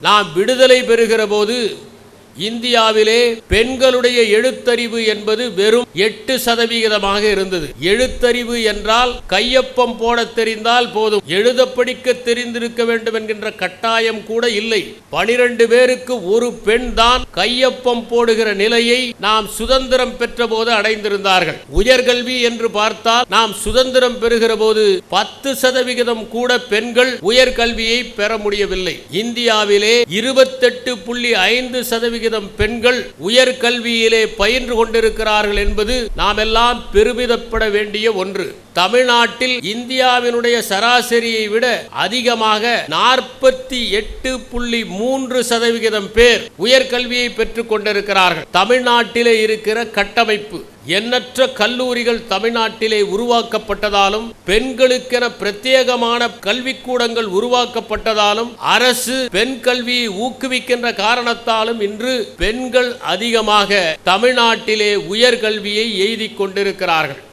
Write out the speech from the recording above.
நாம் விடுதலை பெறுகிற போது இந்தியாவிலே பெண்களுடைய எழுத்தறிவு என்பது வெறும் எட்டு சதவிகிதமாக இருந்தது. எழுத்தறிவு என்றால் கையொப்பம் போட தெரிந்தால் போதும். எழுத படிக்க தெரிந்திருக்க வேண்டும் என்கின்ற கட்டாயம் கூட இல்லை. பனிரெண்டு பேருக்கு ஒரு பெண் தான் கையொப்பம் போடுகிற நிலையை நாம் சுதந்திரம் பெற்ற போது அடைந்திருந்தார்கள். உயர்கல்வி என்று பார்த்தால் நாம் சுதந்திரம் பெறுகிற போது பத்து சதவிகிதம் கூட பெண்கள் உயர்கல்வியை பெற முடியவில்லை. இந்தியாவிலே இருபத்தெட்டு புள்ளி ஐந்து சதவிகிதம் பெண்கள் உயர்கல்வியிலே பயின்று கொண்டிருக்கிறார்கள் என்பது நாம் எல்லாம் பெருமிதப்பட வேண்டிய ஒன்று. தமிழ்நாட்டில் இந்தியாவினுடைய சராசரியை விட அதிகமாக நாற்பத்தி எட்டு புள்ளி மூன்று சதவிகிதம் பேர் உயர்கல்வியை பெற்றுக் கொண்டிருக்கிறார்கள். தமிழ்நாட்டிலே இருக்கிற கட்டமைப்பு எண்ணற்ற கல்லூரிகள் தமிழ்நாட்டிலே உருவாக்கப்பட்டதாலும் பெண்களுக்கென பிரத்யேகமான கல்விக்கூடங்கள் உருவாக்கப்பட்டதாலும் அரசு பெண் கல்வியை ஊக்குவிக்கின்ற காரணத்தாலும் இன்று பெண்கள் அதிகமாக தமிழ்நாட்டிலே உயர்கல்வியை எய்திக் கொண்டிருக்கிறார்கள்.